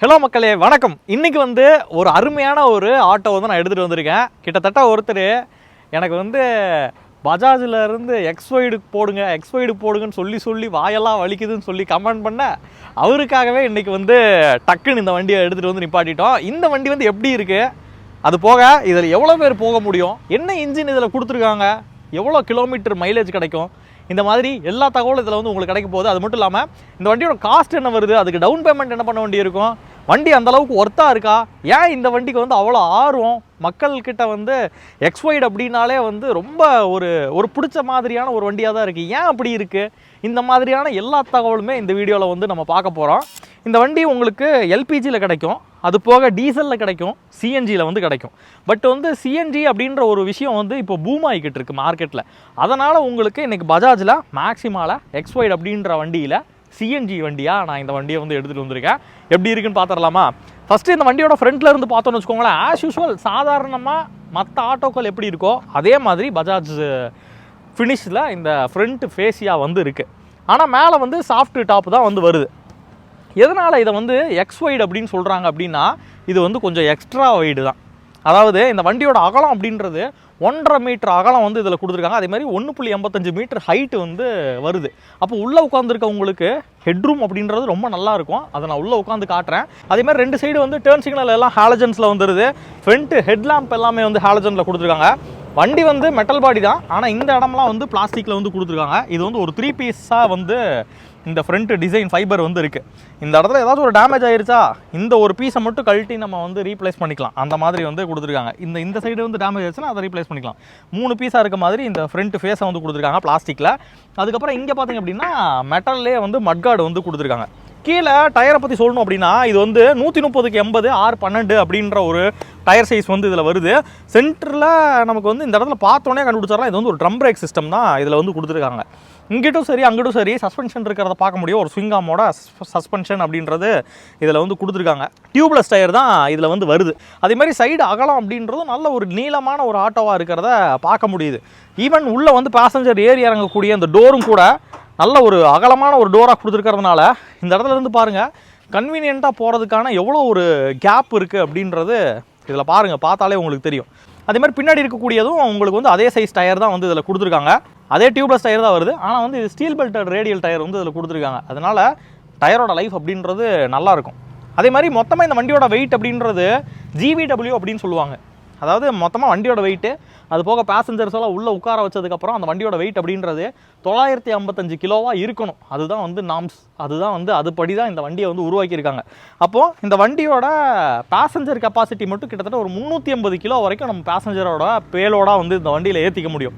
Hello மக்களே வணக்கம். இன்றைக்கி வந்து ஒரு அருமையான ஒரு ஆட்டோ வந்து நான் எடுத்துகிட்டு வந்திருக்கேன். கிட்டத்தட்ட ஒருத்தர் எனக்கு வந்து பஜாஜில் இருந்து எக்ஸ்ஒய்டு போடுங்க எக்ஸ்ஒய்டு போடுங்கன்னு சொல்லி சொல்லி வாயெல்லாம் வலிக்குதுன்னு சொல்லி கமெண்ட் பண்ண அவருக்காகவே இன்றைக்கி வந்து டக்குன்னு இந்த வண்டியை எடுத்துகிட்டு வந்து நிப்பாட்டிட்டோம். இந்த வண்டி வந்து எப்படி இருக்குது அது போக இதில் எவ்வளோ பேர் போக முடியும்? என்ன இன்ஜின் இதில் கொடுத்துருக்காங்க? எவ்வளோ கிலோமீட்டர் மைலேஜ் கிடைக்கும்? இந்த மாதிரி எல்லா தகவலும் இதில் வந்து உங்களுக்கு கிடைக்க போகுது. அது மட்டும் இல்லாமல் இந்த வண்டியோட காஸ்ட் என்ன வருது? அதுக்கு டவுன் பேமெண்ட் என்ன பண்ண வேண்டியிருக்கும்? வண்டி அந்த அளவுக்கு ஒர்த்தாக இருக்கா? ஏன் இந்த வண்டிக்கு வந்து அவ்வளோ ஆர்வம்? மக்கள்கிட்ட வந்து எக்ஸ்ஒய்ட் அப்படின்னாலே வந்து ரொம்ப ஒரு ஒரு பிடிச்ச மாதிரியான ஒரு வண்டியாக தான் இருக்குது ஏன் அப்படி இருக்குது இந்த மாதிரியான எல்லா தகவலுமே இந்த வீடியோவில் வந்து நம்ம பார்க்க போகிறோம் இந்த வண்டி உங்களுக்கு எல்பிஜியில் கிடைக்கும். அது போக டீசலில் கிடைக்கும். சிஎன்ஜியில் வந்து கிடைக்கும். பட் வந்து சிஎன்ஜி அப்படின்ற ஒரு விஷயம் வந்து இப்போ பூம் ஆகிக்கிட்டு இருக்குது மார்க்கெட்டில் அதனால் உங்களுக்கு இன்றைக்கி பஜாஜில் மேக்ஸிமாவில் எக்ஸ்ஒய்ட் அப்படின்ற வண்டியில் சிஎன்ஜி வண்டியாக நான் இந்த வண்டியை வந்து எடுத்துகிட்டு வந்திருக்கேன். எப்படி இருக்குன்னு பார்த்துடலாமா ஃபஸ்ட்டு இந்த வண்டியோட ஃப்ரண்ட்டில் இருந்து பார்த்தோன்னு வச்சுக்கோங்களேன் ஆஸ் யூஸ்வல் சாதாரணமாக மற்ற ஆட்டோக்கள் எப்படி இருக்கோ அதே மாதிரி பஜாஜ் ஃபினிஷில் இந்த ஃப்ரண்ட் ஃபேஸியாக வந்து இருக்குது ஆனால் மேலே வந்து சாஃப்ட் டாப் தான் வந்து வருது. எதனால் இதை வந்து எக்ஸ் ஒய்டு அப்படின்னு சொல்கிறாங்க அப்படின்னா இது வந்து கொஞ்சம் எக்ஸ்ட்ரா ஒய்டு தான். அதாவது இந்த வண்டியோட அகலம் அப்படின்றது ஒன்றரை மீட்டர் அகலம் வந்து இதில் கொடுத்துருக்காங்க. அதே மாதிரி ஒன்று புள்ளி எண்பத்தஞ்சு மீட்டர் ஹைட்டு வந்து வருது. அப்போ உள்ளே உட்காந்துருக்கவங்களுக்கு ஹெட்ரூம் அப்படின்றது ரொம்ப நல்லா இருக்கும். அதை நான் உள்ளே உட்காந்து காட்டுறேன். அதே மாதிரி ரெண்டு சைடு வந்து டேர்ன் சிக்னல் எல்லாம் ஹாலஜன்ஸில் வந்துருது. ஃப்ரண்ட்டு ஹெட்லாம்ப் எல்லாமே வந்து ஹாலஜனில் கொடுத்துருக்காங்க. வண்டி வந்து மெட்டல் பாடி தான். ஆனால் இந்த இடம்லாம் வந்து பிளாஸ்டிக்கில் வந்து கொடுத்துருக்காங்க. இது வந்து ஒரு த்ரீ பீஸாக வந்து இந்த ஃப்ரண்ட் டிசைன் ஃபைபர் வந்து இருக்குது இந்த இடத்துல ஏதாச்சும் ஒரு டேமேஜ் ஆயிருச்சா இந்த ஒரு பீஸை மட்டும் கழட்டி நம்ம வந்து ரீப்ளேஸ் பண்ணிக்கலாம். அந்த மாதிரி வந்து கொடுத்துருக்காங்க. இந்த இந்த சைடு வந்து டேமேஜ் ஆச்சுன்னா அதை ரீப்ளேஸ் பண்ணிக்கலாம். மூணு பீஸாக இருக்க மாதிரி இந்த ஃப்ரண்ட் ஃபேஸை வந்து கொடுத்துருக்காங்க பிளாஸ்டிக்கில் அதுக்கப்புறம் இங்கே பார்த்தீங்க அப்படின்னா மெட்டல்லே வந்து மட்கார்டு வந்து கொடுத்துருக்காங்க. கீழே டயரை பற்றி சொல்லணும் அப்படின்னா இது வந்து நூற்றி முப்பதுக்கு எண்பது ஆறு பன்னெண்டு அப்படின்ற ஒரு டயர் சைஸ் வந்து இதில் வருது. சென்டரில் நமக்கு வந்து இந்த இடத்துல பார்த்தோன்னே கண்டுபிடிச்சாரலாம் இது வந்து ஒரு ட்ரம் பிரேக் சிஸ்டம் தான் இதில் வந்து கொடுத்துருக்காங்க. இங்கிட்டும் சரி அங்கிட்டும் சரி சஸ்பென்ஷன் இருக்கிறத பார்க்க முடியும். ஒரு ஸ்விங்காமோட சஸ்பென்ஷன் அப்படின்றது இதில் வந்து கொடுத்துருக்காங்க. டியூப்லெஸ் டயர் தான் இதில் வந்து வருது. அதே மாதிரி சைடு அகலம் அப்படின்றதும் நல்ல ஒரு நீளமான ஒரு ஆட்டோவாக இருக்கிறத பார்க்க முடியுது. ஈவன் உள்ளே வந்து பேசஞ்சர் ஏறி இறங்கக்கூடிய அந்த டோரும் கூட நல்ல ஒரு அகலமான ஒரு டோராக கொடுத்துருக்கறதுனால இந்த இடத்துல இருந்து பாருங்கள் கன்வீனியண்ட்டாக போகிறதுக்கான எவ்வளோ ஒரு கேப் இருக்குது அப்படின்றது இதில் பாருங்கள் பார்த்தாலே உங்களுக்கு தெரியும். அதே மாதிரி பின்னாடி இருக்கக்கூடியதும் உங்களுக்கு வந்து அதே சைஸ் டயர் தான் வந்து இதில் கொடுத்துருக்காங்க. அதே டியூப்லெஸ் டயர் தான் வருது. ஆனால் வந்து இது ஸ்டீல் பெல்டட் ரேடியல் டயர் வந்து இதில் கொடுத்துருக்காங்க. அதனால் டயரோட லைஃப் அப்படின்றது நல்லாயிருக்கும் அதே மாதிரி மொத்தமாக இந்த வண்டியோட வெயிட் அப்படின்றது ஜிவிடபிள்யூ அப்படின்னு சொல்லுவாங்க. அதாவது மொத்தமாக வண்டியோட வெயிட்டு அது போக பேசஞ்சர்ஸ் எல்லாம் உள்ளே உட்கார வச்சதுக்கப்புறம் அந்த வண்டியோட வெயிட் அப்படின்றது தொள்ளாயிரத்தி ஐம்பத்தஞ்சு கிலோவாக இருக்கணும். அதுதான் வந்து நாம்ஸ் அதுதான் வந்து அதுபடி தான் இந்த வண்டியை வந்து உருவாக்கியிருக்காங்க. அப்போது இந்த வண்டியோட பேசஞ்சர் கெப்பாசிட்டி மட்டும் கிட்டத்தட்ட ஒரு முந்நூற்றி ஐம்பது கிலோ வரைக்கும் நம்ம பேசஞ்சரோட பேலோடாக வந்து இந்த வண்டியில் ஏற்றிக்க முடியும்.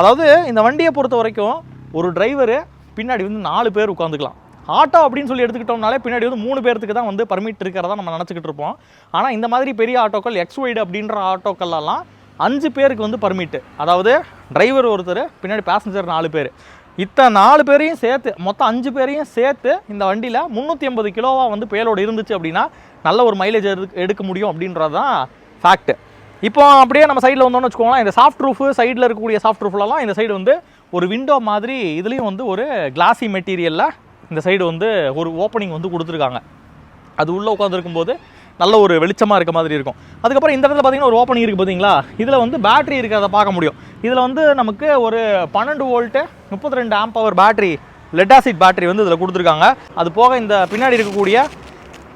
அதாவது இந்த வண்டியை பொறுத்த வரைக்கும் ஒரு டிரைவரு பின்னாடி வந்து நாலு பேர் உட்காந்துக்கலாம் ஆட்டோ அப்படின்னு சொல்லி எடுத்துக்கிட்டோம்னாலே பின்னாடி வந்து மூணு பேர்த்துக்கு தான் வந்து பர்மிட் இருக்கிறதா நம்ம நினச்சிக்கிட்டு இருப்போம். ஆனால் இந்த மாதிரி பெரிய ஆட்டோக்கள் எக்ஸ் ஒய்டு அப்படின்ற ஆட்டோக்கள்லாம் அஞ்சு பேருக்கு வந்து பர்மிட்டு அதாவது டிரைவர் ஒருத்தர் பின்னாடி பேசஞ்சர் நாலு பேர். இத்தனை நாலு பேரையும் சேர்த்து மொத்தம் அஞ்சு பேரையும் சேர்த்து இந்த வண்டியில் முந்நூற்றி ஐம்பது கிலோவாக வந்து பேலோடு இருந்துச்சு அப்படின்னா நல்ல ஒரு மைலேஜ் எடுக்க முடியும் அப்படின்றது தான் ஃபேக்ட்டு இப்போ அப்படியே நம்ம சைடில் வந்தோம்னு வச்சுக்கோங்களேன் இந்த சாஃப்ட் ரூஃபு சைடில் இருக்கக்கூடிய சாஃப்ட் ரூஃப்லலாம் இந்த சைடு வந்து ஒரு விண்டோ மாதிரி இதுலேயும் வந்து ஒரு கிளாசி மெட்டீரியலில் இந்த சைடு வந்து ஒரு ஓப்பனிங் வந்து கொடுத்துருக்காங்க. அது உள்ளே உட்காந்துருக்கும் போது நல்ல ஒரு வெளிச்சமாக இருக்க மாதிரி இருக்கும். அதுக்கப்புறம் இந்த இடத்துல பார்த்தீங்கன்னா ஒரு ஓப்பனிங் இருக்குது பார்த்தீங்களா இதில் வந்து பேட்டரி இருக்கிறத பார்க்க முடியும். இதில் வந்து நமக்கு ஒரு பன்னெண்டு வோல்ட்டு முப்பத்தி ரெண்டு amp power battery lead acid battery வந்து இதில் கொடுத்துருக்காங்க. அது போக இந்த பின்னாடி இருக்கக்கூடிய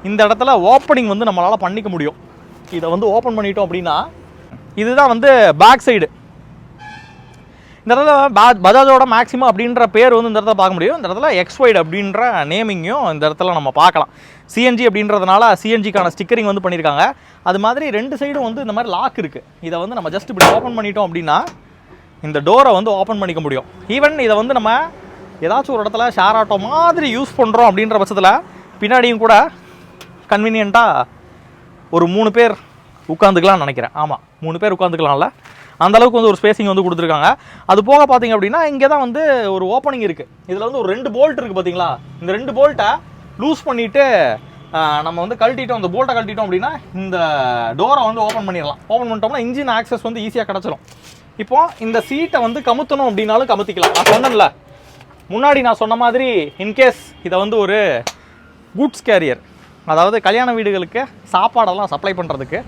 இந்த இடத்துல ஓப்பனிங் வந்து நம்மளால் பண்ணிக்க முடியும். இதை வந்து ஓப்பன் பண்ணிட்டோம் அப்படின்னா இதுதான் வந்து பேக் சைடு இந்த இடத்துல பா- பஜாஜோட மேக்ஸிமம் அப்படின்ற பேர் வந்து இந்த இடத்துல பார்க்க முடியும். இந்த இடத்துல எக்ஸ்வைடு அப்படின்ற நேமிங்கையும் இந்த இடத்துல நம்ம பார்க்கலாம். சிஎன்ஜி அப்படின்றதுனால சிஎன்ஜிக்கான ஸ்டிக்கரிங் வந்து பண்ணியிருக்காங்க அது மாதிரி ரெண்டு சைடும் வந்து இந்த மாதிரி லாக் இருக்குது இதை வந்து நம்ம ஜஸ்ட் இப்படி ஓப்பன் பண்ணிட்டோம் அப்படின்னா இந்த டோரை வந்து ஓப்பன் பண்ணிக்க முடியும். ஈவன் இதை வந்து நம்ம ஏதாச்சும் ஒரு இடத்துல ஷேர் ஆட்டோ மாதிரி யூஸ் பண்ணுறோம் அப்படின்ற பட்சத்தில் பின்னாடியும் கூட கன்வீனியண்ட்டாக ஒரு மூணு பேர் உட்காந்துக்கலாம்னு நினைக்கிறேன். ஆமாம் மூணு பேர் உட்காந்துக்கலாம்ல அந்த அளவுக்கு வந்து ஒரு ஸ்பேசிங் வந்து கொடுத்துருக்காங்க. அது போக பார்த்தீங்க அப்படின்னா இங்கே தான் வந்து ஒரு ஓப்பனிங் இருக்குது இதில் வந்து ஒரு ரெண்டு போல்ட் இருக்குது பார்த்தீங்களா? இந்த ரெண்டு போல்ட்டை லூஸ் பண்ணிவிட்டு நம்ம வந்து கழட்டிட்டோம். இந்த போல்ட்டை கழட்டிட்டோம் அப்படின்னா இந்த டோரை வந்து ஓப்பன் பண்ணிடலாம். ஓப்பன் பண்ணிட்டோம்னா இன்ஜின் ஆக்சஸ் வந்து ஈஸியாக கிடச்சிரும். இப்போ இந்த சீட்டை வந்து கமுத்தணும் அப்படின்னாலும் கமுத்திக்கலாம். நான் சொன்னேன்ல. முன்னாடி நான் சொன்ன மாதிரி இன்கேஸ் இதை வந்து ஒரு கூட்ஸ் கேரியர் அதாவது கல்யாண வீடுகளுக்கு சாப்பாடெல்லாம் சப்ளை பண்ணுறதுக்கு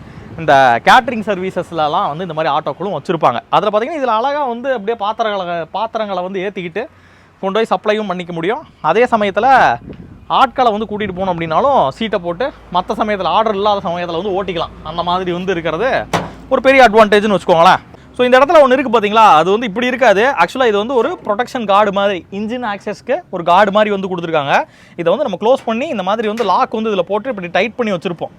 இந்த கேட்ரிங் சர்வீசஸ்லலாம் வந்து இந்த மாதிரி ஆட்டோக்களும் வச்சுருப்பாங்க. அதில் பார்த்திங்கன்னா இதில் அழகாக வந்து அப்படியே பாத்திரங்களை பாத்திரங்களை வந்து ஏற்றிக்கிட்டு கொண்டு போய் சப்ளையும் பண்ணிக்க முடியும். அதே சமயத்தில் ஆட்களை வந்து கூட்டிகிட்டு போகணும் அப்படின்னாலும் சீட்டை போட்டு மற்ற சமயத்தில் ஆர்டர் இல்லாத சமயத்தில் வந்து ஓட்டிக்கலாம். அந்த மாதிரி வந்து இருக்கிறது ஒரு பெரிய அட்வான்டேஜ்னு வச்சுக்கோங்களேன். ஸோ இந்த இடத்துல ஒன்று இருக்குது பார்த்தீங்களா அது வந்து இப்படி இருக்காது. ஆக்சுவலாக இது வந்து ஒரு ப்ரொடெக்ஷன் கார்டு மாதிரி இன்ஜின் ஆக்சஸ்க்கு ஒரு கார்டு மாதிரி வந்து கொடுத்துருக்காங்க. இதை வந்து நம்ம க்ளோஸ் பண்ணி இந்த மாதிரி வந்து லாக் வந்து இதில் போட்டு இப்படி டைட் பண்ணி வச்சுருப்போம்.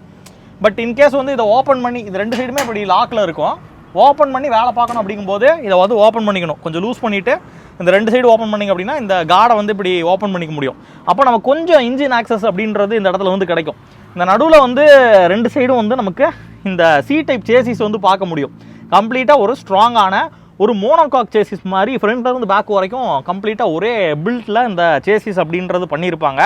பட் இன்கேஸ் வந்து இதை ஓப்பன் பண்ணி இது ரெண்டு சைடுமே இப்படி லாக்கில் இருக்கும். ஓப்பன் பண்ணி வேலை பார்க்கணும் அப்படிங்கும்போது இதை வந்து ஓப்பன் பண்ணிக்கணும். கொஞ்சம் லூஸ் பண்ணிவிட்டு இந்த ரெண்டு சைடு ஓப்பன் பண்ணிங்க அப்படின்னா இந்த கார்டை வந்து இப்படி ஓப்பன் பண்ணிக்க முடியும். அப்போ நம்ம கொஞ்சம் இன்ஜின் ஆக்சஸ் அப்படின்றது இந்த இடத்துல வந்து கிடைக்கும். இந்த நடுவில் வந்து ரெண்டு சைடும் வந்து நமக்கு இந்த சி டைப் சேசிஸ் வந்து பார்க்க முடியும். கம்ப்ளீட்டாக ஒரு ஸ்ட்ராங்கான ஒரு மோனோகாக் சேசிஸ் மாதிரி ஃப்ரண்ட்லேருந்து பேக் வரைக்கும் கம்ப்ளீட்டாக ஒரே பில்ட்டில் இந்த சேசிஸ் அப்படின்றது பண்ணியிருப்பாங்க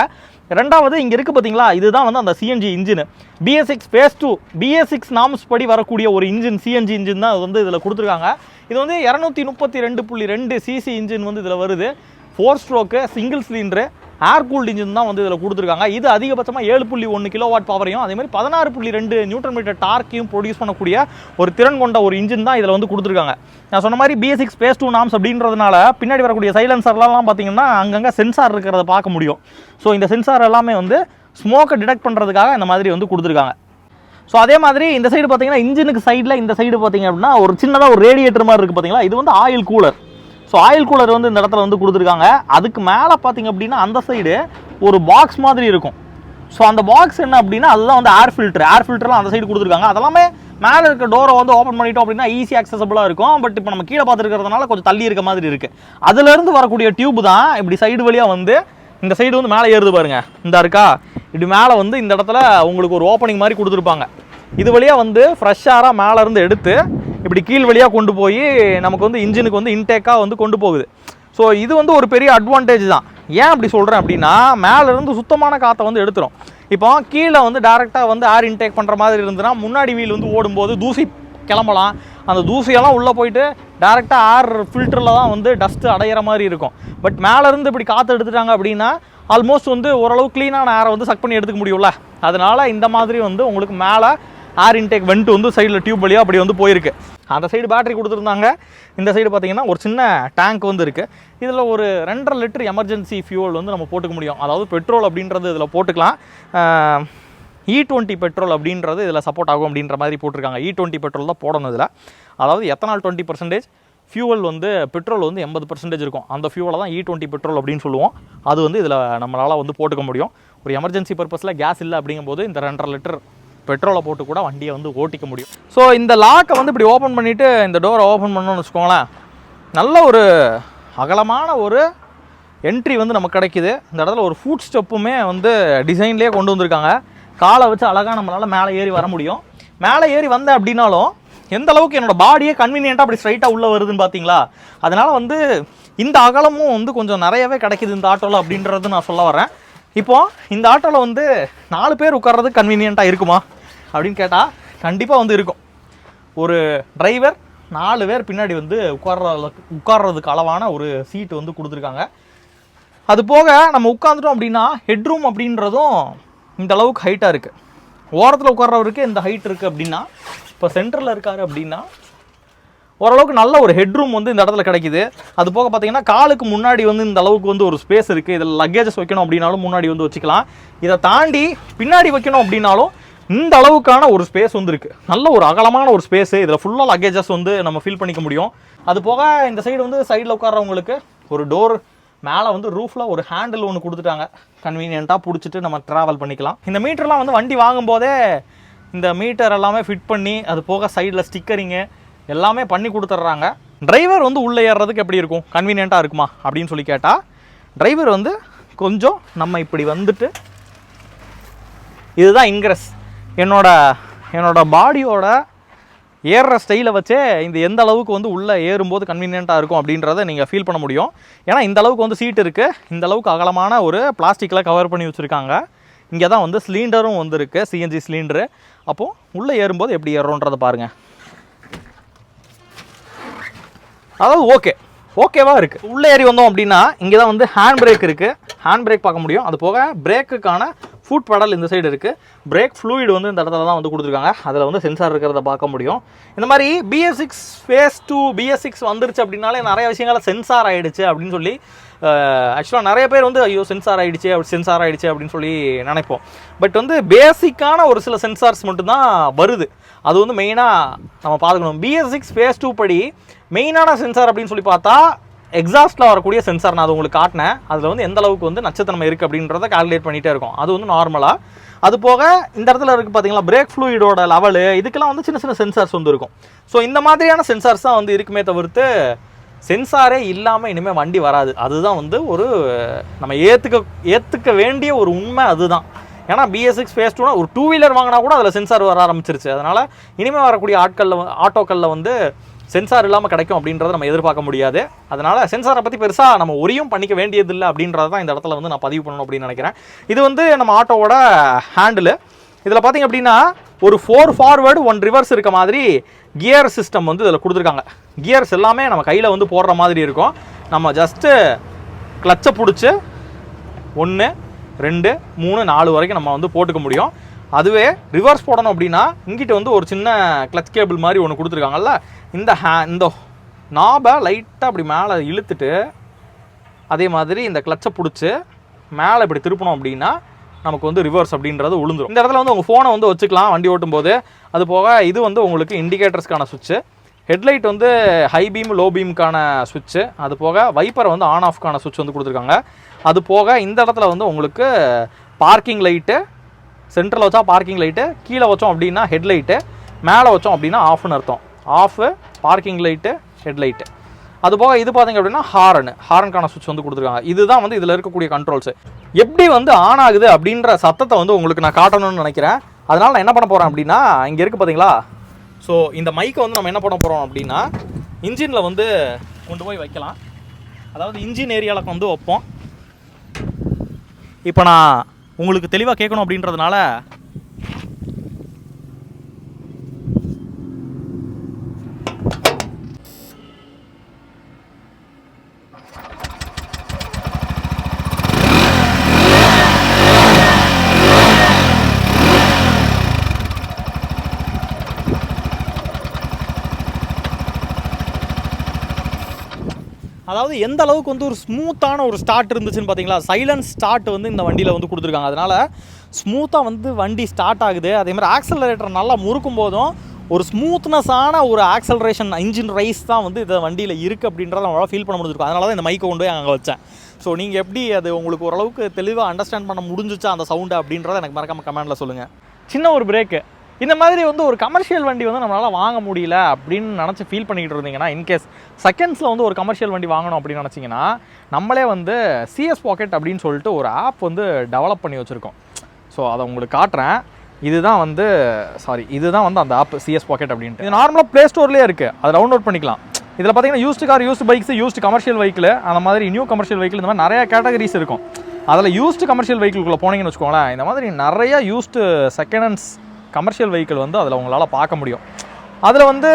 ரெண்டாவது இங்கே இருக்குது பார்த்தீங்களா இதுதான் வந்து அந்த CNG engine BS six phase two BS six norms படி வரக்கூடிய ஒரு இன்ஜின் சிஎன்ஜி இன்ஜின் தான் அது வந்து இதில் கொடுத்துருக்காங்க. இது வந்து இரநூத்தி முப்பத்தி ரெண்டு புள்ளி ரெண்டு சிசி இன்ஜின் வந்து இதில் வருது. Four stroke single cylinder air cooled engine தான் வந்து இதில் கொடுத்துருக்காங்க. இது அதிகபட்சமாக ஏழு புள்ளி ஒன்று கிலோ வாட் பவரையும் அதே மாதிரி பதினாறு புள்ளி ரெண்டு நியூட்ரன் மீட்டர் டார்க்கையும் ப்ரொடியூஸ் பண்ணக்கூடிய ஒரு திறன் கொண்ட ஒரு இன்ஜின் தான் இதில் வந்து கொடுத்துருக்காங்க. நான் சொன்ன மாதிரி பிஎஸ்சிக்ஸ் பேஸ் டூ நாம்ஸ் அப்படின்றதுனால பின்னாடி வரக்கூடிய சைலன்சர்லாம் பார்த்தீங்கன்னா அங்கங்கே சென்சார் இருக்கிறத பார்க்க முடியும். ஸோ இந்த சென்சார் எல்லாமே வந்து ஸ்மோக்கை டிடெக்ட் பண்ணுறதுக்காக இந்த மாதிரி வந்து கொடுத்துருக்காங்க. ஸோ அதே மாதிரி இந்த சைடு பார்த்தீங்கன்னா இன்ஜினுக்கு சைடில் இந்த சைடு பார்த்தீங்க அப்படின்னா ஒரு சின்னதாக ஒரு ரேடியேட்டர் மாதிரி இருக்குது பார்த்தீங்களா? இது வந்து oil cooler so oil cooler வந்து இந்த இடத்துல வந்து கொடுத்துருக்காங்க. அதுக்கு மேலே பார்த்தீங்க அப்படின்னா அந்த சைடு ஒரு பாக்ஸ் மாதிரி இருக்கும். ஸோ அந்த பாக்ஸ் என்ன அப்படின்னா அதுதான் வந்து ஏர் ஃபில்டர் ஏர் ஃபில்டர்லாம் அந்த சைடு கொடுத்துருக்காங்க. அதெல்லாமே மேலே இருக்க டோரை வந்து ஓப்பன் பண்ணிட்டோம் அப்படின்னா ஈஸி அக்சசபிளாக இருக்கும். பட் இப்போ நம்ம கீழே பார்த்துருக்கிறதுனால கொஞ்சம் தள்ளி இருக்க மாதிரி இருக்குது அதுலேருந்து வரக்கூடிய டியூப் தான் இப்படி சைடு வழியாக வந்து இந்த சைடு வந்து மேலே ஏறுது பாருங்க. இந்த இருக்கா? இப்படி மேலே வந்து இந்த இடத்துல உங்களுக்கு ஒரு ஓப்பனிங் மாதிரி கொடுத்துருப்பாங்க. இது வழியாக வந்து ஃப்ரெஷ்ஷாராக மேலேருந்து எடுத்து இப்படி கீழ் வழியாக கொண்டு போய் நமக்கு வந்து இன்ஜினுக்கு வந்து இன்டேக்காக வந்து கொண்டு போகுது. ஸோ இது வந்து ஒரு பெரிய அட்வான்டேஜ் தான். ஏன் அப்படி சொல்கிறேன் அப்படின்னா மேலே இருந்து சுத்தமான காற்றை வந்து எடுத்துரும். இப்போ கீழே வந்து டேரெக்டாக வந்து ஏர் இன்டேக் பண்ணுற மாதிரி இருந்ததுன்னா முன்னாடி வீல் வந்து ஓடும்போது தூசி கிளம்பலாம். அந்த தூசியெல்லாம் உள்ளே போயிட்டு டேரெக்டாக ஏர் ஃபில்டரில் தான் வந்து டஸ்ட்டு அடையிற மாதிரி இருக்கும். பட் மேலேருந்து இப்படி காற்று எடுத்துட்டாங்க அப்படின்னா ஆல்மோஸ்ட் வந்து ஓரளவு க்ளீனான ஏரை வந்து சக் பண்ணி எடுத்துக்க முடியும்ல. அதனால் இந்த மாதிரி வந்து உங்களுக்கு மேலே ஏர் இன்டேக் வெண்ட் வந்து சைடில் டியூப் வழியாக அப்படி வந்து போயிருக்கு. அந்த சைடு பேட்டரி கொடுத்துருந்தாங்க. இந்த சைடு பார்த்தீங்கன்னா ஒரு சின்ன டேங்க் வந்து இருக்குது இதில் ஒரு ரெண்டரை லிட்டர் எமர்ஜென்சி ஃபியூல் வந்து நம்ம போட்டுக்க முடியும். அதாவது பெட்ரோல் அப்படின்றது இதில் போட்டுக்கலாம். இ டுவெண்ட்டி பெட்ரோல் அப்படின்றது இதில் சப்போர்ட் ஆகும் அப்படின்ற மாதிரி போட்டிருக்காங்க. இ டுவெண்ட்டி பெட்ரோல் தான் போடணும் இதில். அதாவது எத்தனால் டுவெண்ட்டி பர்சன்டேஜ் ஃபியூவல் வந்து பெட்ரோல் வந்து எண்பது பர்சன்டேஜ் இருக்கும். அந்த ஃபியூவலை தான் இ டுவெண்ட்டி பெட்ரோல் அப்படின்னு சொல்லுவோம். அது வந்து இதில் நம்மளால் வந்து போட்டுக்க முடியும். ஒரு எமர்ஜென்சி பர்பஸில் கேஸ் இல்லை அப்படிங்கும்போது இந்த ரெண்டரை லிட்டர் பெட்ரோலை போட்டு கூட வண்டியை வந்து ஓட்டிக்க முடியும். ஸோ இந்த லாக்கை வந்து இப்படி ஓப்பன் பண்ணிவிட்டு இந்த டோரை ஓப்பன் பண்ணோன்னு வச்சுக்கோங்களேன் நல்ல ஒரு அகலமான ஒரு என்ட்ரி வந்து நமக்கு கிடைக்குது. இந்த இடத்துல ஒரு ஃபுட் ஸ்டெப்புமே வந்து டிசைன்லேயே கொண்டு வந்திருக்காங்க. காலை வச்சு அழகாக நம்மளால் மேலே ஏறி வர முடியும். மேலே ஏறி வந்தேன் அப்படின்னாலும் எந்த அளவுக்கு என்னோட பாடியே கன்வீனியண்ட்டாக அப்படி ஸ்ட்ரைட்டாக உள்ளே வருதுன்னு பார்த்தீங்களா அதனால் வந்து இந்த அகலமும் வந்து கொஞ்சம் நிறையவே கிடைக்குது இந்த ஆட்டோவில் அப்படின்றது நான் சொல்ல வரேன் இப்போது இந்த ஆட்டோவில் வந்து நாலு பேர் உட்கார்றது கன்வீனியண்ட்டாக இருக்குமா? அப்படின்னு கேட்டால் கண்டிப்பாக வந்து இருக்கும். ஒரு டிரைவர் நாலு பேர் பின்னாடி வந்து உட்கார்ற உட்கார்றதுக்கு அளவான ஒரு சீட்டு வந்து கொடுத்துருக்காங்க. அது போக நம்ம உட்காந்துட்டோம் அப்படின்னா ஹெட்ரூம் அப்படின்றதும் இந்த அளவுக்கு ஹைட்டாக இருக்குது ஓரத்தில் உட்கார்றவருக்கு இந்த ஹைட் இருக்குது அப்படின்னா இப்போ சென்டரில் இருக்காரு அப்படின்னா ஓரளவுக்கு நல்ல ஒரு ஹெட்ரூம் வந்து இந்த இடத்துல கிடைக்குது. அது போக பார்த்தீங்கன்னா காலுக்கு முன்னாடி வந்து இந்த அளவுக்கு வந்து ஒரு ஸ்பேஸ் இருக்குது இதில் லக்கேஜஸ் வைக்கணும் அப்படின்னாலும் முன்னாடி வந்து வச்சுக்கலாம். இதை தாண்டி பின்னாடி வைக்கணும் அப்படின்னாலும் இந்த அளவுக்கான ஒரு ஸ்பேஸ் வந்து இருக்குது நல்ல ஒரு அகலமான ஒரு ஸ்பேஸ் இதில் ஃபுல்லாக லக்கேஜஸ் வந்து நம்ம ஃபீல் பண்ணிக்க முடியும். அது போக இந்த சைடு வந்து சைடில் உட்காரவங்களுக்கு ஒரு டோர் மேலே வந்து ரூஃபில் ஒரு ஹேண்டில் ஒன்று கொடுத்துட்டாங்க. கன்வீனியண்ட்டாக பிடிச்சிட்டு நம்ம ட்ராவல் பண்ணிக்கலாம். இந்த மீட்டர்லாம் வந்து வண்டி வாங்கும்போதே இந்த மீட்டர் எல்லாமே ஃபிட் பண்ணி அது போக சைடில் ஸ்டிக்கரிங்கு எல்லாமே பண்ணி கொடுத்துட்றாங்க. டிரைவர் வந்து உள்ளே ஏறுறதுக்கு எப்படி இருக்கும்? கன்வீனியண்ட்டாக இருக்குமா? அப்படின்னு சொல்லி கேட்டால் டிரைவர் வந்து கொஞ்சம் நம்ம இப்படி வந்துட்டு இதுதான் இன்க்ரெஸ் என்னோட என்னோட பாடியோட ஏறுற ஸ்டைலை வச்சே இந்த எந்த அளவுக்கு வந்து உள்ளே ஏறும்போது கன்வீனியண்ட்டாக இருக்கும் அப்படின்றத நீங்கள் ஃபீல் பண்ண முடியும். ஏன்னா இந்த அளவுக்கு வந்து சீட் இருக்குது இந்த அளவுக்கு அகலமான ஒரு பிளாஸ்டிக்கில் கவர் பண்ணி வச்சுருக்காங்க. இங்கே தான் வந்து சிலிண்டரும் வந்துருக்கு. சிஎன்ஜி சிலிண்டரு அப்போது உள்ளே ஏறும்போது எப்படி ஏறுறோன்றதை பாருங்கள் அதாவது ஓகே. ஓகேவா இருக்குது உள்ளே ஏறி வந்தோம் அப்படின்னா இங்கே தான் வந்து ஹேண்ட் பிரேக் இருக்குது ஹேண்ட் பிரேக் பார்க்க முடியும். அது போக பிரேக்குக்கான ஃபுட் பெடல் இந்த சைடு இருக்குது பிரேக் ஃப்ளூயிட் வந்து இந்த இடத்துல தான் வந்து கொடுத்துருக்காங்க. அதில் வந்து சென்சார் இருக்கிறத பார்க்க முடியும். இந்த மாதிரி BS six phase two BS six வந்துருச்சு அப்படின்னாலே நிறைய விஷயங்கள சென்சார் ஆகிடுச்சு அப்படின்னு சொல்லி ஆக்சுவலாக நிறைய பேர் வந்து ஐயோ சென்சார் ஆயிடுச்சு அப்படி சென்சார் ஆயிடுச்சு அப்படின்னு சொல்லி நினைப்போம். பட் வந்து பேசிக்கான ஒரு சில சென்சார்ஸ் மட்டும்தான் வருது. அது வந்து மெயினாக நம்ம பார்த்துக்கணும். பிஎஸ் சிக்ஸ் ஃபேஸ் டூ படி மெயினான சென்சார் அப்படின்னு சொல்லி பார்த்தா எக்ஸாஸ்ட்டில் வரக்கூடிய சென்சார் நான் அது உங்களுக்கு காட்டினேன். அதில் வந்து எந்த அளவுக்கு வந்து நட்சத்திரம் இருக்குது அப்படின்றத கால்குலேட் பண்ணிகிட்டே இருக்கும். அது வந்து நார்மலாக அது போக இந்த இடத்துல இருக்குது பார்த்தீங்களா பிரேக் ஃப்ளூயிடோட லெவலு இதுக்கெல்லாம் வந்து சின்ன சின்ன சென்சார்ஸ் வந்து இருக்கும். ஸோ இந்த மாதிரியான சென்சார்ஸ் தான் வந்து இருக்குமே தவிர்த்து சென்சாரே இல்லாமல் இனிமேல் வண்டி வராது. அதுதான் வந்து ஒரு நம்ம ஏற்றுக்க ஏற்றுக்க வேண்டிய ஒரு உண்மை அதுதான். ஏன்னா பிஎஸ் சிக்ஸ் ஃபேஸ் டூனா ஒரு டூ வீலர் வாங்கினா கூட அதில் சென்சார் வர ஆரம்பிச்சிருச்சு. அதனால் இனிமேல் வரக்கூடிய ஆட்களில் ஆட்டோக்களில் வந்து சென்சார் இல்லாமல் கிடைக்கும் அப்படின்றத நம்ம எதிர்பார்க்க முடியாது. அதனால் சென்சாரை பற்றி பெருசாக நம்ம ஒரியும் பண்ணிக்க வேண்டியதில்லை அப்படின்றத தான் இந்த இடத்துல வந்து நான் பதிவு பண்ணணும் அப்படின்னு நினைக்கிறேன். இது வந்து நம்ம ஆட்டோவோட ஹேண்டில் இதில் பார்த்தீங்க அப்படின்னா ஒரு ஃபோர் ஃபார்வேர்டு ஒன் ரிவர்ஸ் இருக்க மாதிரி கியர் சிஸ்டம் வந்து இதில் கொடுத்துருக்காங்க. கியர்ஸ் எல்லாமே நம்ம கையில் வந்து போடுற மாதிரி இருக்கும். நம்ம ஜஸ்ட்டு கிளச்சை பிடிச்சி ஒன்று ரெண்டு மூணு நாலு வரைக்கும் நம்ம வந்து போட்டுக்க முடியும். அதுவே ரிவர்ஸ் போடணும் அப்படின்னா இங்கிட்ட வந்து ஒரு சின்ன கிளச் கேபிள் மாதிரி ஒன்று கொடுத்துருக்காங்கல்ல இந்த ஹே இந்த நாபை லைட்டாக அப்படி மேலே இழுத்துட்டு அதே மாதிரி இந்த கிளச்சை பிடிச்சி மேலே இப்படி திருப்பணும் அப்படின்னா நமக்கு வந்து ரிவர்ஸ் அப்படின்றது உளுந்துடும் இந்த இடத்துல வந்து உங்கள் ஃபோனை வந்து வச்சுக்கலாம் வண்டி ஓட்டும் போது அது போக இது வந்து உங்களுக்கு இண்டிகேட்டர்ஸ்க்கான சுவிட்சு ஹெட்லைட் வந்து ஹை பீம் லோ பீமுக்கான சுவிட்சு அது போக வைப்பரை வந்து ஆன் ஆஃப்க்கான சுவிட்ச் வந்து கொடுத்துருக்காங்க. அது போக இந்த இடத்துல வந்து உங்களுக்கு பார்க்கிங் லைட்டு சென்ட்ரல் வச்சா பார்க்கிங் லைட்டு கீழே வச்சோம் அப்படின்னா ஹெட்லைட்டு மேலே வச்சோம் அப்படின்னா ஆஃப்னு அர்த்தம். ஆஃபு பார்க்கிங் லைட்டு ஹெட்லைட்டு அதுபோக இது பார்த்தீங்க அப்படின்னா ஹாரன் ஹாரனுக்கான சுவிட்ச் வந்து கொடுத்துருக்காங்க. இதுதான் வந்து இதில் இருக்கக்கூடிய கண்ட்ரோல்ஸ் எப்படி வந்து ஆன் ஆகுது அப்படின்ற சத்தத்தை வந்து உங்களுக்கு நான் காட்டணும்னு நினைக்கிறேன். அதனால் நான் என்ன பண்ண போகிறேன் அப்படின்னா இங்கே இருக்குது பார்த்தீங்களா ஸோ இந்த மைக்கை வந்து நம்ம என்ன பண்ண போகிறோம் அப்படின்னா இன்ஜினில் வந்து கொண்டு போய் வைக்கலாம். அதாவது இன்ஜின் ஏரியாவில் வந்து வைப்போம். இப்போ நான் உங்களுக்கு தெளிவாக கேட்கணும் அப்படின்றதுனால அதாவது எந்த அளவுக்கு வந்து ஒரு ஸ்மூத்தான ஒரு ஸ்டார்ட் இருந்துச்சுன்னு பார்த்தீங்களா சைலன்ஸ் ஸ்டார்ட் வந்து இந்த வண்டியில் வந்து கொடுத்துருக்காங்க. அதனால் ஸ்மூத்தாக வந்து வண்டி ஸ்டார்ட் ஆகுது. அதே மாதிரி ஆக்சலரேட்டர் நல்லா முறுக்கும் போதும் ஒரு ஸ்மூத்னஸான ஒரு ஆக்சலரேஷன் இன்ஜின் ரைஸ் தான் வந்து இந்த வண்டியில் இருக்குது அப்படின்றத நம்மளால் ஃபீல் பண்ண முடிஞ்சிருக்கும். அதனால தான் இந்த மைக்கை கொண்டு போய் அங்கே வச்சேன். ஸோ நீங்கள் எப்படி அது உங்களுக்கு ஓரளவுக்கு தெளிவாக அண்டர்ஸ்டாண்ட் பண்ண முடிஞ்சிச்சா அந்த சவுண்டு அப்படின்றத எனக்கு மறக்காமல் கமெண்ட்டில் சொல்லுங்கள் சின்ன ஒரு பிரேக்கு இந்த மாதிரி வந்து ஒரு கமர்ஷியல் வண்டி வந்து நம்மளால் வாங்க முடியல அப்படின்னு நினச்சி ஃபீல் பண்ணிக்கிட்டு இருந்தீங்கன்னா இன்கேஸ் செகண்ட்ஸில் வந்து ஒரு கமர்ஷியல் வண்டி வாங்கணும் அப்படின்னு நினச்சிங்கன்னா நம்மளே வந்து சிஎஸ் பாக்கெட் அப்படின்னு சொல்லிட்டு ஒரு ஆப் வந்து டெவலப் பண்ணி வச்சுருக்கோம். ஸோ அதை உங்களுக்கு காட்டுறேன். இதுதான் வந்து சாரி இதுதான் வந்து அந்த ஆப் சிஎஸ் பாக்கெட் அப்படின்ட்டு. இது நார்மலாக ப்ளே ஸ்டோர்லேயே இருக்குது அதை டவுன்லோட் பண்ணிக்கலாம். இதில் பார்த்தீங்கன்னா used car used bikes used commercial vehicle அந்த மாதிரி நியூ கமர்ஷியல் வெஹிக்கிள் இந்த மாதிரி நிறைய கேட்டகரிஸ் இருக்கும். அதில் யூஸ்டு கமர்ஷியல் வெஹிக்கிள்குள்ளே போனீங்கன்னு வச்சுக்கோங்களேன் இந்த மாதிரி நிறைய used second hands commercial vehicle வந்து அதில் உங்களால் பார்க்க முடியும். அதில் வந்து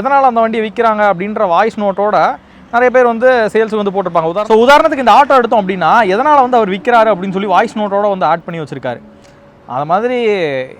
எதனால் அந்த வண்டியை விற்கிறாங்க அப்படின்ற வாய்ஸ் நோட்டோட நிறைய பேர் வந்து சேல்ஸ் வந்து போட்டிருப்பாங்க. உதாரணம் ஸோ உதாரணத்துக்கு இந்த ஆட்டோ எடுத்தோம் அப்படின்னா எதனால் வந்து அவர் விற்கிறாரு அப்படின்னு சொல்லி வாய்ஸ் நோட்டோட வந்து ஆட் பண்ணி வச்சுருக்காரு. அது மாதிரி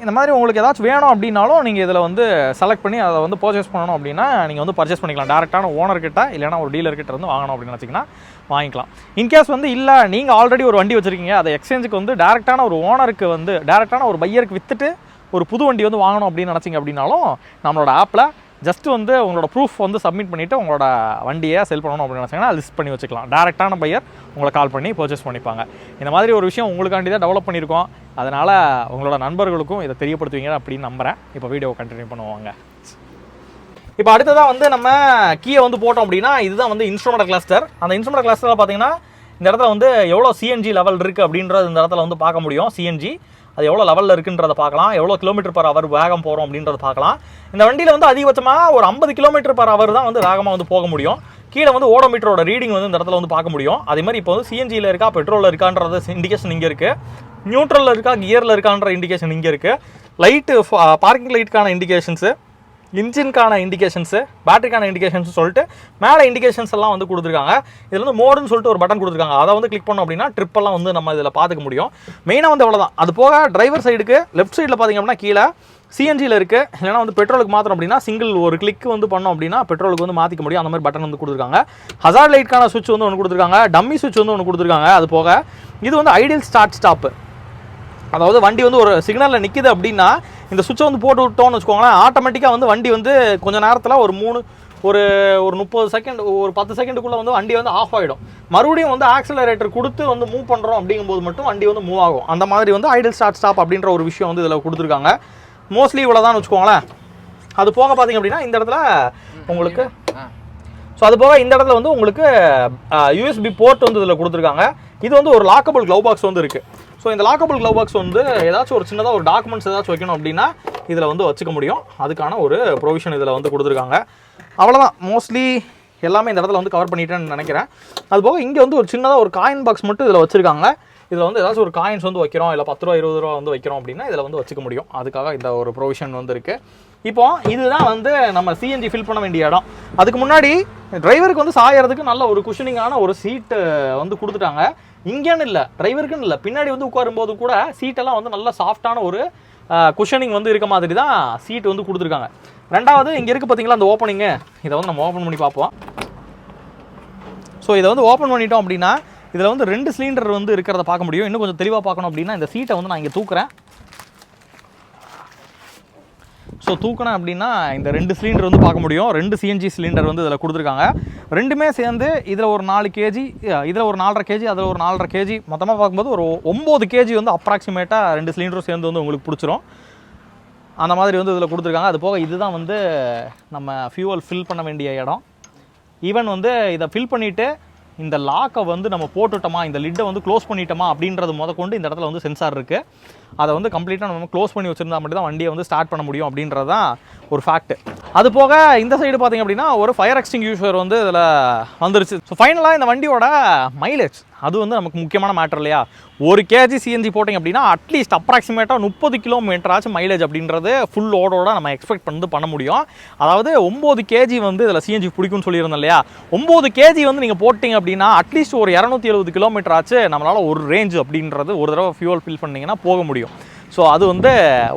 இந்த மாதிரி உங்களுக்கு ஏதாச்சும் வேணும் அப்படின்னாலும் நீங்கள் இதில் வந்து செலக்ட் பண்ணி அதை வந்து பர்ச்சேஸ் பண்ணணும் அப்படின்னா நீங்கள் வந்து பர்ச்சேஸ் பண்ணிக்கலாம். டேரெக்டான ஓனர்கிட்ட இல்லைனா ஒரு டீலர்கிட்ட இருந்து வாங்கணும் அப்படின்னு நினச்சிங்கன்னா வாங்கிக்கலாம். இன்கேஸ் வந்து இல்லை நீங்கள் ஆல்ரெடி ஒரு வண்டி வச்சுருக்கீங்க அதை எக்ஸ்சேஞ்சுக்கு வந்து டேரெக்டான ஒரு ஓனருக்கு வந்து டேரெக்டான ஒரு பையருக்கு விற்றுட்டு ஒரு புது வண்டி வந்து வாங்கணும் அப்படின்னு நினச்சிங்க அப்படின்னாலும் நம்மளோட ஆப்பில் ஜஸ்ட் வந்து உங்களோட ப்ரூஃப் வந்து சப்மிட் பண்ணிவிட்டு உங்களோட வண்டியை செல் பண்ணணும் அப்படின்னு நினச்சிங்கன்னா லிஸ்ட் பண்ணி வச்சுக்கலாம். டேரெக்டான பையர் உங்களை கால் பண்ணி பர்ச்சேஸ் பண்ணிப்பாங்க. இந்த மாதிரி ஒரு விஷயம் உங்களுக்காண்டி தான் டெவலப் பண்ணியிருக்கோம். அதனால் உங்களோட நண்பர்களுக்கும் இதை தெரியப்படுத்துவீங்க அப்படின்னு நம்புகிறேன் இப்போ வீடியோ கண்டினியூ பண்ணுவாங்க. இப்போ அடுத்ததாக வந்து நம்ம கீயை வந்து போட்டோம் அப்படின்னா இதுதான் வந்து இன்ஸ்ட்ருமெண்ட் கிளஸ்டர் அந்த இன்ஸ்ட்ருமெண்ட் கிளஸ்டரில் பார்த்தீங்கன்னா இந்த இடத்துல வந்து எவ்வளோ சிஎன்ஜி லெவல் இருக்குது அப்படின்றது இந்த இடத்துல வந்து பார்க்க முடியும். சிஎன்ஜி அது எவ்வளோ லெவலில் இருக்குன்றத பார்க்கலாம். எவ்வளோ கிலோமீட்டர் பர் அவர் வேகம் போகிறோம் அப்படின்றத பார்க்கலாம். இந்த வண்டியில் வந்து அதிகபட்சமாக ஒரு ஐம்பது கிலோமீட்டர் பர் ஹவர் தான் வந்து வேகமாக வந்து போக முடியும். கீழே வந்து ஓடோமீட்டரோட ரீடிங் வந்து இந்த இடத்துல வந்து பார்க்க முடியும். அதே மாதிரி இப்போ வந்து சிஎன்ஜியில் இருக்கா பெட்ரோலில் இருக்கான்றது இண்டிகேஷன் இங்கே இருக்குது நியூட்ரலில் இருக்கா கியரில் இருக்கான்ற இண்டிகேஷன் இங்கே இருக்குது லைட்டு பார்க்கிங் லைட்டுக்கான இண்டிகேஷன்ஸு இன்ஜின்கான இண்டிகேஷன்ஸு பேட்டரிக்கான இண்டிகேஷன்ஸ் சொல்லிட்டு மேலே இண்டிகேஷன்ஸ் எல்லாம் வந்து கொடுத்துருக்காங்க. இதில் வந்து மோடுன்னு சொல்லிட்டு ஒரு பட்டன் கொடுத்துருக்காங்க. அதை வந்து கிளிக் பண்ணோம் அப்படின்னா ட்ரிப்பெல்லாம் வந்து நம்ம இதில் பார்த்துக்க முடியும். மெயினாக வந்து அவ்வளோதான் அது போக டிரைவர் சைடுக்கு லெஃப்ட் சைடில் பார்த்திங்க அப்படின்னா கீழே சிஎன்ஜியில் இருக்குது இல்லைனா வந்து பெட்ரோலுக்கு மாத்திரம் அப்படின்னா சிங்கிள் ஒரு கிளிக் வந்து பண்ணோம் அப்படின்னா பெட்ரோலுக்கு வந்து மாற்றிக்க முடியும். அந்த மாதிரி பட்டன் வந்து கொடுத்துருக்காங்க. ஹசார்ட் லைட்க்கான சுவிட்ச் வந்து ஒன்று கொடுத்துருக்காங்க. டம்மி சுவிட்ச் வந்து ஒன்று கொடுத்துருக்காங்க. அது போக இது வந்து ஐடியல் ஸ்டார்ட் ஸ்டாப்பு அதாவது வண்டி வந்து ஒரு சிக்னலில் நிற்கிது அப்படின்னா இந்த சுவிட்சை வந்து போட்டு விட்டோம்னு வச்சுக்கோங்களேன் ஆட்டோமேட்டிக்காக வந்து வண்டி வந்து கொஞ்ச நேரத்தில் ஒரு மூணு ஒரு ஒரு முப்பது செகண்ட் ஒரு பத்து செகண்டுக்குள்ளே வந்து வண்டி வந்து ஆஃப் ஆகிடும் மறுபடியும் வந்து ஆக்சலரேட்டர் கொடுத்து வந்து மூவ் பண்ணுறோம் அப்படிங்கும்போது மட்டும் வண்டி வந்து மூவ் ஆகும். அந்த மாதிரி வந்து ஐடியல் ஸ்டார்ட் ஸ்டாப் அப்படின்ற ஒரு விஷயம் வந்து இதில் கொடுத்துருக்காங்க. மோஸ்ட்லி இவ்வளோ தான் வச்சுக்கோங்களேன். அது போக பார்த்தீங்க அப்படின்னா இந்த இடத்துல உங்களுக்கு ஸோ அது போக இந்த இடத்துல வந்து உங்களுக்கு யூஎஸ்பி போர்ட் வந்து இதில் கொடுத்துருக்காங்க. இது வந்து ஒரு லாக்கபிள் க்ளவ் பாக்ஸ் வந்து இருக்குது ஸோ இந்த லாக்கபிள் க்ளவ் பாக்ஸ் வந்து ஏதாச்சும் ஒரு சின்னதாக ஒரு டாக்குமெண்ட்ஸ் ஏதாச்சும் வைக்கணும் அப்படின்னா இதில் வந்து வச்சுக்க முடியும். அதுக்கான ஒரு ப்ரொவிஷன் இதில் வந்து கொடுத்துருக்காங்க. அவ்வளோதான் மோஸ்ட்லி எல்லாமே இந்த இடத்துல வந்து கவர் பண்ணிட்டேன்னு நினைக்கிறேன். அது போக இங்கே வந்து ஒரு சின்னதாக ஒரு காயின் பாக்ஸ் மட்டும் இதில் வச்சுருக்காங்க. இதில் வந்து ஏதாச்சும் ஒரு காயின்ஸ் வந்து வைக்கிறோம். இல்லை பத்து ரூபா இருபது ரூபா வந்து வைக்கிறோம் அப்படின்னா இதில் வந்து வச்சுக்க முடியும். அதுக்காக இந்த ஒரு ப்ரொவிஷன் வந்து இருக்குது இப்போ இதுதான் வந்து நம்ம சிஎன்ஜி ஃபில் பண்ண வேண்டிய இடம். அதுக்கு முன்னாடி டிரைவருக்கு வந்து சாயறதுக்கு நல்ல ஒரு குஷனிங்கான ஒரு சீட்டு வந்து கொடுத்துட்டாங்க. இங்கேன்னு இல்லை டிரைவருக்குன்னு இல்லை. பின்னாடி வந்து உட்காரும்போது கூட சீட்டெல்லாம் வந்து நல்ல சாஃப்டான ஒரு குஷனிங் வந்து இருக்க மாதிரி தான் சீட் வந்து கொடுத்துருக்காங்க. ரெண்டாவது இங்கே இருக்குது பார்த்தீங்களா அந்த ஓப்பனிங்கு இதை வந்து நம்ம ஓப்பன் பண்ணி பார்ப்போம். ஸோ இதை வந்து ஓப்பன் பண்ணிட்டோம் அப்படின்னா இதில் வந்து ரெண்டு சிலிண்டர் வந்து இருக்கிறத பார்க்க முடியும். இன்னும் கொஞ்சம் தெளிவாக பார்க்கணும் அப்படின்னா இந்த சீட்டை வந்து நான் இங்கே தூக்குறேன். ஸோ தூக்கினேன் அப்படின்னா இந்த ரெண்டு சிலிண்டர் வந்து பார்க்க முடியும். ரெண்டு சிஎன்ஜி சிலிண்டர் வந்து இதில் கொடுத்துருக்காங்க. ரெண்டுமே சேர்ந்து இதில் ஒரு நாலு கேஜி இதில் ஒரு நாலரை கேஜி அதில் ஒரு நாலரை கேஜி மொத்தமாக பார்க்கும்போது ஒரு ஒம்பது கேஜி வந்து அப்ராக்சிமேட்டாக ரெண்டு சிலிண்டரும் சேர்ந்து வந்து உங்களுக்கு பிடிச்சிரும். அந்த மாதிரி வந்து இதில் கொடுத்துருக்காங்க. அது போக இதுதான் வந்து நம்ம ஃபியூவல் ஃபில் பண்ண வேண்டிய இடம். ஈவன் வந்து இதை ஃபில் பண்ணிவிட்டு இந்த லாக்கை வந்து நம்ம போட்டுட்டோமா இந்த லிட்டை வந்து க்ளோஸ் பண்ணிட்டோமா அப்படின்றது முத கொண்டு இந்த இடத்துல வந்து சென்சார் இருக்குது அதை வந்து கம்ப்ளீட்டாக நம்ம க்ளோஸ் பண்ணி வச்சுருந்தா மட்டும் தான் வண்டியை வந்து ஸ்டார்ட் பண்ண முடியும் அப்படின்றது தான் ஒரு ஃபேக்ட் அது போக இந்த சைடு பார்த்தீங்க அப்படின்னா ஒரு ஃபயர் எக்ஸ்டிங்யூஷர் வந்து இதில் வந்துருச்சு. ஸோ ஃபைனலாக இந்த வண்டியோட மைலேஜ் அது வந்து நமக்கு முக்கியமான மேட்டர் இல்லையா? ஒரு கேஜி சிஎன்ஜி போட்டிங்க அப்படின்னா அட்லீஸ்ட் அப்ராக்சிமேட்டாக முப்பது கிலோமீட்டர் ஆச்சு மைலேஜ் அப்படின்றது ஃபுல் ஓடோட நம்ம எக்ஸ்பெக்ட் பண்ணி பண்ண முடியும். அதாவது ஒம்பது கேஜி வந்து இதில் சிஎன்ஜி பிடிக்கும்னு சொல்லியிருந்தோம் இல்லையா? ஒம்பது கேஜி வந்து நீங்கள் போட்டிங்க அப்படின்னா அட்லீஸ்ட் ஒரு இரநூத்தி எழுபது கிலோமீட்டர் ஆச்சு நம்மளால் ஒரு ரேஞ்ச் அப்படின்றது ஒரு தடவை ஃபியூவல் ஃபில் பண்ணிங்கன்னா போக முடியும். ஸோ அது வந்து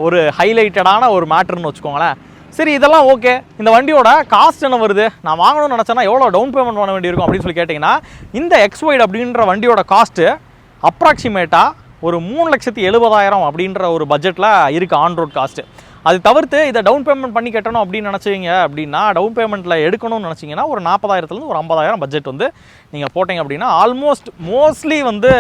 ஒரு ஹைலைட்டடான ஒரு மேட்ருன்னு வச்சுக்கோங்களேன். சரி இதெல்லாம் ஓகே இந்த வண்டியோட காஸ்ட் என்ன வருது? நான் வாங்கணும்னு நினச்சேன்னா எவ்வளோ டவுன் பேமெண்ட் பண்ண வேண்டியிருக்கும் அப்படின்னு சொல்லி கேட்டிங்கன்னா இந்த எக்ஸ்வைட் அப்படின்ற வண்டியோட காஸ்ட்டு அப்ராக்சிமேட்டாக ஒரு மூணு லட்சத்தி எழுபதாயிரம் அப்படின்ற ஒரு பட்ஜெட்டில் இருக்குது ஆன் ரோட் காஸ்ட்டு அது தவிர்த்து இதை டவுன் பேமெண்ட் பண்ணி கட்டணும் அப்படின்னு நினச்சிங்க அப்படின்னா டவுன் பேமெண்ட்டில் எடுக்கணும்னு நினச்சிங்கன்னா ஒரு நாற்பதாயிரத்துலேருந்து ஒரு ஐம்பதாயிரம் பட்ஜெட் வந்து நீங்கள் போட்டிங்க அப்படின்னா ஆல்மோஸ்ட் மோஸ்ட்லி வந்து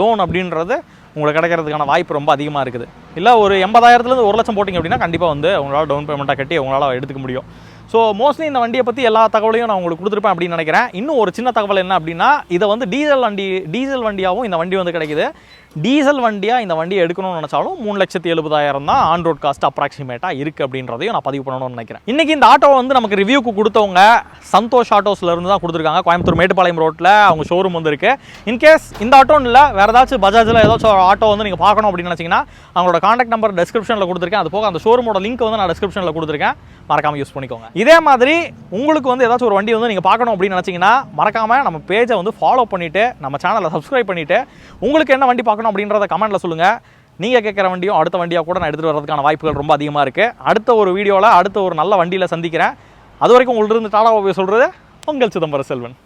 லோன் அப்படின்றது உங்களுக்கு கிடைக்கிறதுக்கான வாய்ப்பு ரொம்ப அதிகமாக இருக்குது. இல்லை ஒரு எண்பதாயிரத்துலேருந்து ஒரு லட்சம் போட்டிங்க அப்படின்னா கண்டிப்பாக வந்து உங்களால் டவுன் பேமெண்ட்டாக கட்டி உங்களால் எடுத்துக்க முடியும். ஸோ மோஸ்ட்லி இந்த வண்டியை பற்றி எல்லா தகவலையும் நான் உங்களுக்கு கொடுத்துருப்பேன் அப்படின்னு நினைக்கிறேன். இன்னும் ஒரு சின்ன தகவல் என்ன அப்படின்னா இதை வந்து டீசல் வண்டி டீசல் வண்டியாகவும் இந்த வண்டி வந்து கிடைக்குது. டீசல் வண்டியாக இந்த வண்டியை எடுக்கணும்னு நினச்சாலும் மூணு லட்சத்தி எழுபதாயிரம் தான் ஆன் ரோட் காஸ்ட் அப்ராக்சிமேட்டாக இருக்குது அப்படின்றதையும் நான் பதிவு பண்ணணும்னு நினைக்கிறேன். இன்றைக்கி இந்த ஆட்டோவை வந்து நமக்கு ரிவ்யூக்கு கொடுத்தவங்க சந்தோஷ் ஆட்டோஸ்லேருந்து தான் கொடுத்துருக்காங்க. கோயம்புத்தூர் மேட்டுப்பாளையம் ரோட்டில் அவங்க ஷோரூம் வந்துருக்கு இன்கேஸ் இந்த ஆட்டோன்னு இல்லை வேறு ஏதாச்சும் பஜாஜில் ஏதாச்சும் ஒரு ஆட்டோ வந்து நீங்கள் பார்க்கணும் அப்படின்னு நினச்சிங்கன்னா அவங்களோட காண்டாக்ட் நம்பர் டிஸ்கிரிப்ஷனில் கொடுத்துருக்கேன். அது போக அந்த ஷோரூமோட லிங்க் வந்து நான் டிஸ்கிரிப்ஷனில் கொடுத்துருக்கேன். மறக்காமல் யூஸ் பண்ணிக்கோங்க. இதே மாதிரி உங்களுக்கு வந்து ஏதாச்சும் ஒரு வண்டி வந்து நீங்கள் பார்க்கணும் அப்படின்னு நினச்சிங்கன்னா மறக்காமல் நம்ம பேஜை வந்து ஃபாலோ பண்ணிவிட்டு நம்ம சேனலை சப்ஸ்கிரைப் பண்ணிவிட்டு உங்களுக்கு என்ன வண்டி பார்க்கணும் அப்படின்றத கமெண்ட்டில் சொல்லுங்கள் நீங்கள் கேட்குற வண்டியும் அடுத்த வண்டியாக கூட நான் எடுத்துகிட்டு வரதுக்கான வாய்ப்புகள் ரொம்ப அதிகமாக இருக்குது அடுத்த ஒரு வீடியோவில் அடுத்த ஒரு நல்ல வண்டியில் சந்திக்கிறேன். அது வரைக்கும் உங்கள்ட்ட இருந்து டாடா சொல்கிறது உங்கள் சிதம்பரம் செல்வன்.